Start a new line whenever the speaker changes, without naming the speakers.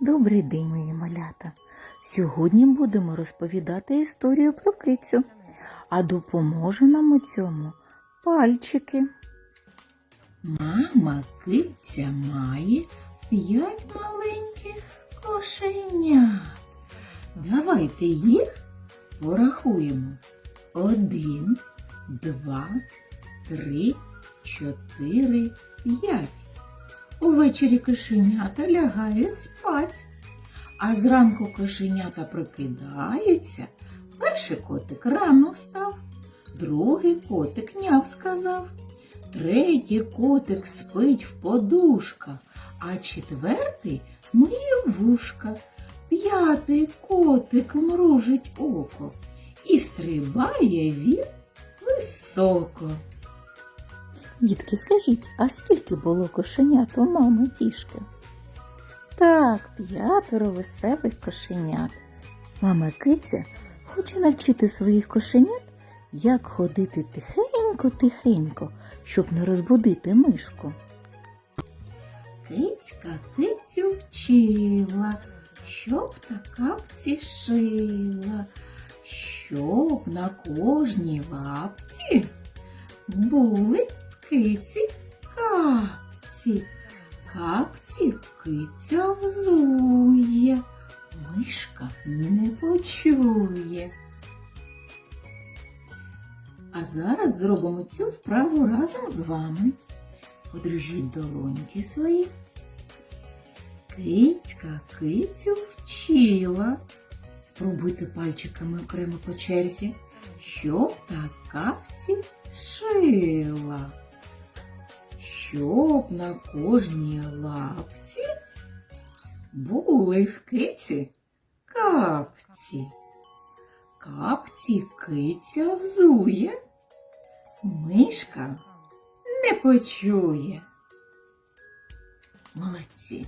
Добрий день, мої малята. Сьогодні будемо розповідати історію про кицю, а допоможе нам у цьому пальчики.
Мама киця має п'ять маленьких кошенят. Давайте їх порахуємо. Один, два, три, чотири, п'ять. Увечері кошенята лягають спать, а зранку кошенята прокидаються. Перший котик рано встав, другий котик няв сказав. Третій котик спить в подушках, а четвертий миє вушка. П'ятий котик мружить око і стрибає він високо.
Дітки, скажіть, а скільки було кошенят у мами тішки? Так, п'ятеро веселих кошенят. Мама киця хоче навчити своїх кошенят, як ходити тихенько-тихенько, щоб не розбудити мишку.
Кицька кицю вчила, щоб та капці щоб на кожній лапці були киці капці. Капці киця взує, мишка не почує. А зараз зробимо цю вправу разом з вами. Подружіть долоньки свої. Кицька кицю вчила. Спробуйте пальчиками окремо по черзі, щоб та капці шила. Щоб на кожній лапці були в киці капці. Капці киця взує, мишка не почує. Молодці!